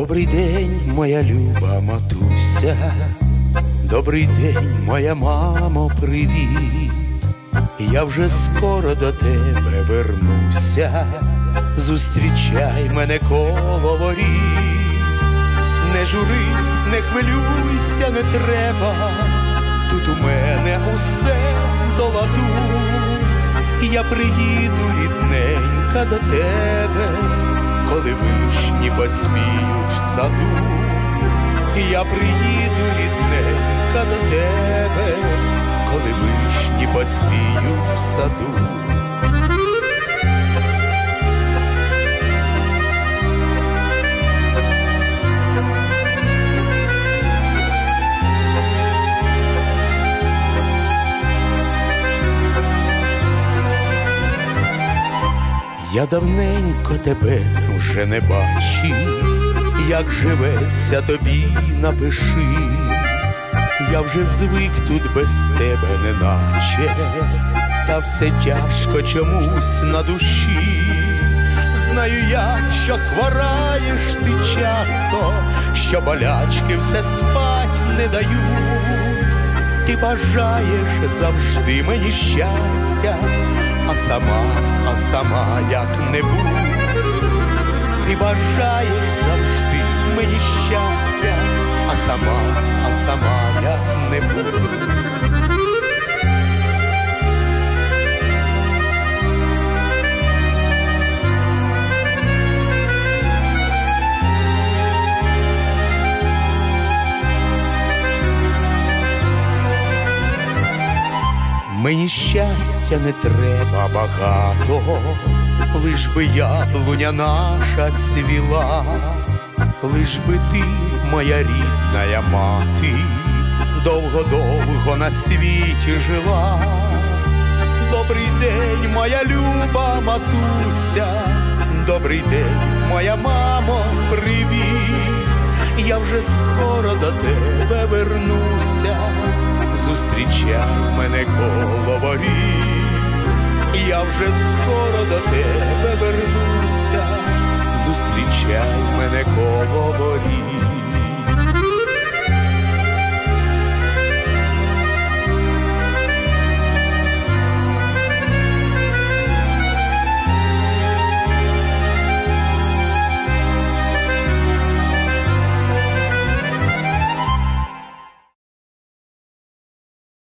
Добрий день, моя люба матуся, добрий день, моя мамо, привіт. Я вже скоро до тебе вернуся, зустрічай мене коло воріт. Не журись, не хвилюйся, не треба, тут у мене усе до ладу, я приїду рідненька до тебе, коли вишні поспіють в саду, я приїду рідненька до тебе, коли вишні поспіють в саду. Я давненько тебе вже не бачив, як живеться тобі напиши, я вже звик тут без тебе, неначе, та все тяжко чомусь на душі. Знаю я, що хвораєш ти часто, що болячки все спать не дають, ти бажаєш завжди мені щастя а сама, а сама як не будь, ти бажаєш завжди мені щастя, а сама, а сама як не будь. Мені щастя не треба багато, лиш би яблуня наша цвіла, лиш би ти, моя рідна мати, довго-довго на світі жила. Добрий день, моя люба матуся, добрий день, моя мамо, привіт, я вже скоро до тебе вернуся зустрічай воріт, я вже скоро